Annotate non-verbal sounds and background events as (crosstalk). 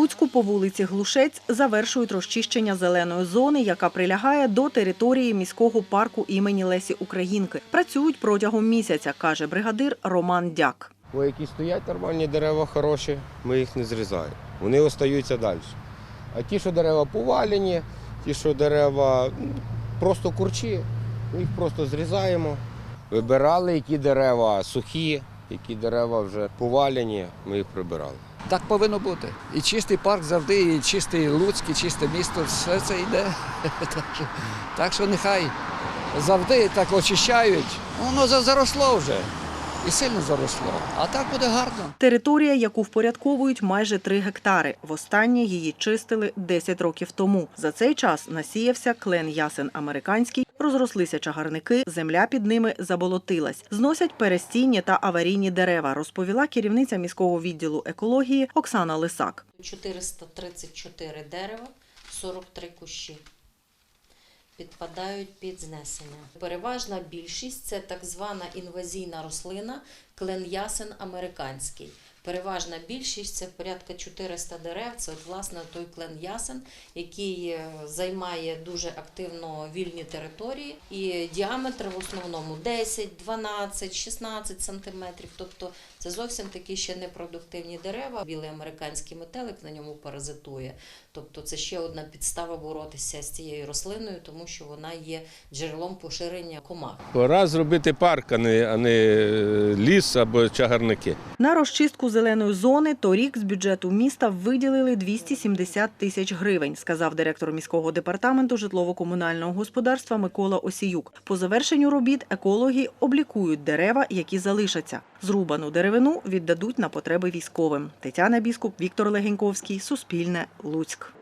Луцьку по вулиці Глушець завершують розчищення зеленої зони, яка прилягає до території міського парку імені Лесі Українки. Працюють протягом місяця, каже бригадир Роман Дяк. Бо які стоять нормальні дерева хороші, ми їх не зрізаємо. Вони остаються далі. А ті, що дерева повалені, ті, що дерева просто курчі, ми їх просто зрізаємо. Вибирали, які дерева сухі, які дерева вже повалені, ми їх прибирали. Так повинно бути. І чистий парк завжди, і чистий Луцьк, і чисте місто, все це йде. (laughs) Так що, так що нехай завжди так очищають. Воно заросло вже. І сильно заросло. А так буде гарно. Територія, яку впорядковують майже 3 гектари. Востаннє її чистили 10 років тому. За цей час насіявся клен ясен американський, розрослися чагарники, земля під ними заболотилась. Зносять перестіння та аварійні дерева, розповіла керівниця міського відділу екології Оксана Лисак. 434 дерева, 43 кущі підпадають під знесення. Переважна більшість це так звана інвазійна рослина клен ясен американський. Переважна більшість це порядка 400 дерев. Це от, власне той клен ясен, який е, займає дуже активно вільні території, і діаметр в основному 10, 12, 16 сантиметрів. Тобто це зовсім такі ще непродуктивні дерева. Білий американський метелик на ньому паразитує. Тобто це ще одна підстава боротися з цією рослиною, тому що вона є джерелом поширення комах. Пора зробити парк, а не, е, ліс або чагарники. На розчистку зеленої зони торік з бюджету міста виділили 270 тисяч гривень, сказав директор міського департаменту житлово-комунального господарства Микола Осіюк. По завершенню робіт екологи облікують дерева, які залишаться. Зрубану деревину віддадуть на потреби військовим. Тетяна Біскуп, Віктор Легеньковський, Суспільне, Луцьк.